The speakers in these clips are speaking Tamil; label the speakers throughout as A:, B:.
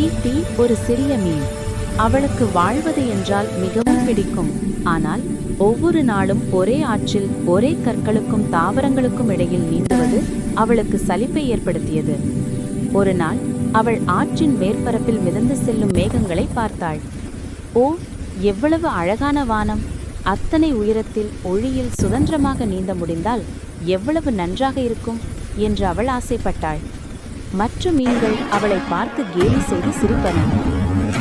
A: தீப்தி ஒரு சிறிய மீன். அவளுக்கு வாழ்வது என்றால் மிகவும் பிடிக்கும். ஆனால் ஒவ்வொரு நாளும் ஒரே ஆற்றில் ஒரே கற்களுக்கும் தாவரங்களுக்கும் இடையில் நீந்துவது அவளுக்கு சலிப்பை ஏற்படுத்தியது. ஒரு நாள் அவள் ஆற்றின் மேற்பரப்பில் மிதந்து செல்லும் மேகங்களை பார்த்தாள். ஓ எவ்வளவு அழகான வானம்! அத்தனை உயரத்தில் ஒளியில் சுதந்திரமாக நீந்த முடிந்தால் எவ்வளவு நன்றாக இருக்கும்! என்று அவள் ஆசைப்பட்டாள். மற்ற மீன்கள் அவளை பார்த்து கேலி செய்து சிரிப்பன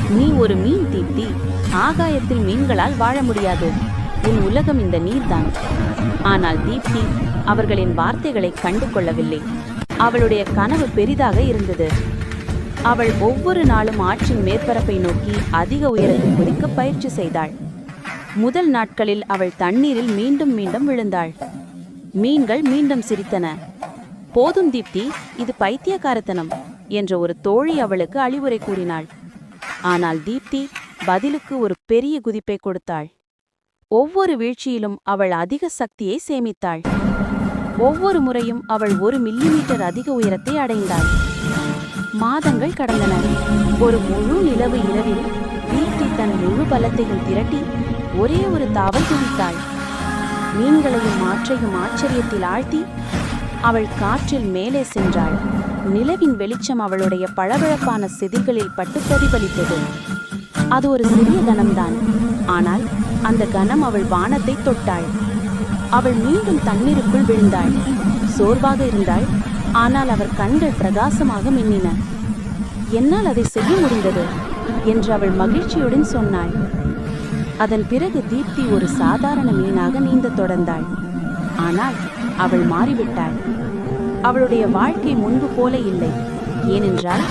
A: நீ ஒரு மீன் தீப்தி ஆகாயத்தில் மீன்களால் வாழ முடியாது. உன் உலகம் இந்த நீர்தான். ஆனால் தீப்தி அவர்களின் வார்த்தைகளை கண்டு கொள்ளவில்லை அவளுடைய கனவு பெரிதாக இருந்தது. அவள் ஒவ்வொரு நாளும் ஆற்றின் மேற்பரப்பை நோக்கி அதிக உயரத்தில் குதிக்க பயிற்சி செய்தாள். முதல் நாட்களில் அவள் தண்ணீரில் மீண்டும் மீண்டும் விழுந்தாள். மீன்கள் மீண்டும் சிரித்தன. போதும் தீப்தி இது பைத்தியக்காரத்தனம் என்ற ஒரு தோழி அவளுக்கு அழிவுரை கூறினாள். ஆனால் தீப்தி பதிலுக்கு ஒரு பெரிய குதிப்பை கொடுத்தாள். ஒவ்வொரு வீழ்ச்சியிலும் அவள் அதிக சக்தியை சேமித்தாள். ஒவ்வொரு முறையும் அவள் ஒரு மில்லிமீட்டர் அதிக உயரத்தை அடைந்தாள். மாதங்கள் கடந்தன. ஒரு முழு நிலவு இரவில் தீப்தி தன் முழு பலத்தையும் திரட்டி ஒரே ஒரு தாவல் குதித்தாள் மீன்களையும் மாற்றையும் ஆச்சரியத்தில் ஆழ்த்தி அவள் காற்றில் மேலே சென்றாள். நிலவின் வெளிச்சம் அவளுடைய பளபளப்பான செதில்களில் பட்டு பிரதிபலித்தது. அது ஒரு சிறிய கணம்தான் ஆனால் அந்த கணம் அவள் வானத்தை தொட்டாள். அவள் மீண்டும் தண்ணீருக்குள் விழுந்தாள். சோர்வாக இருந்தாள். ஆனால் அவர் கண்கள் பிரகாசமாக மின்னின. என்னால் அதை செய்ய முடிந்தது என்று அவள் மகிழ்ச்சியுடன் சொன்னாள். அதன் பிறகு தீப்தி ஒரு சாதாரண மீனாக நீந்தத் தொடர்ந்தாள். ஆனால் அவள் மாறிவிட்டாள். அவளுடைய வாழ்க்கை முன்பு போல இல்லை. ஏனென்றால்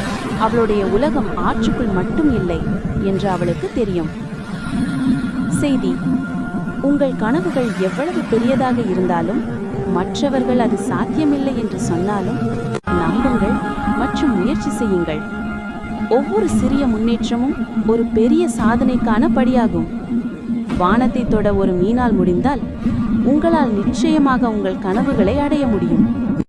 A: அவளுடைய உலகம் ஆற்றுக்குள் மட்டும் இல்லை என்று அவளுக்கு தெரியும். செய்தி உங்கள் கனவுகள் எவ்வளவு பெரியதாக இருந்தாலும் மற்றவர்கள் அது சாத்தியமில்லை என்று சொன்னாலும் நம்புங்கள் மற்றும் முயற்சி செய்யுங்கள். ஒவ்வொரு சிறிய முன்னேற்றமும் ஒரு பெரிய சாதனைக்கான படியாகும். வானத்தை தொட ஒரு மீனால் முடிந்தால் உங்களால் நிச்சயமாக உங்கள் கனவுகளை அடைய முடியும்.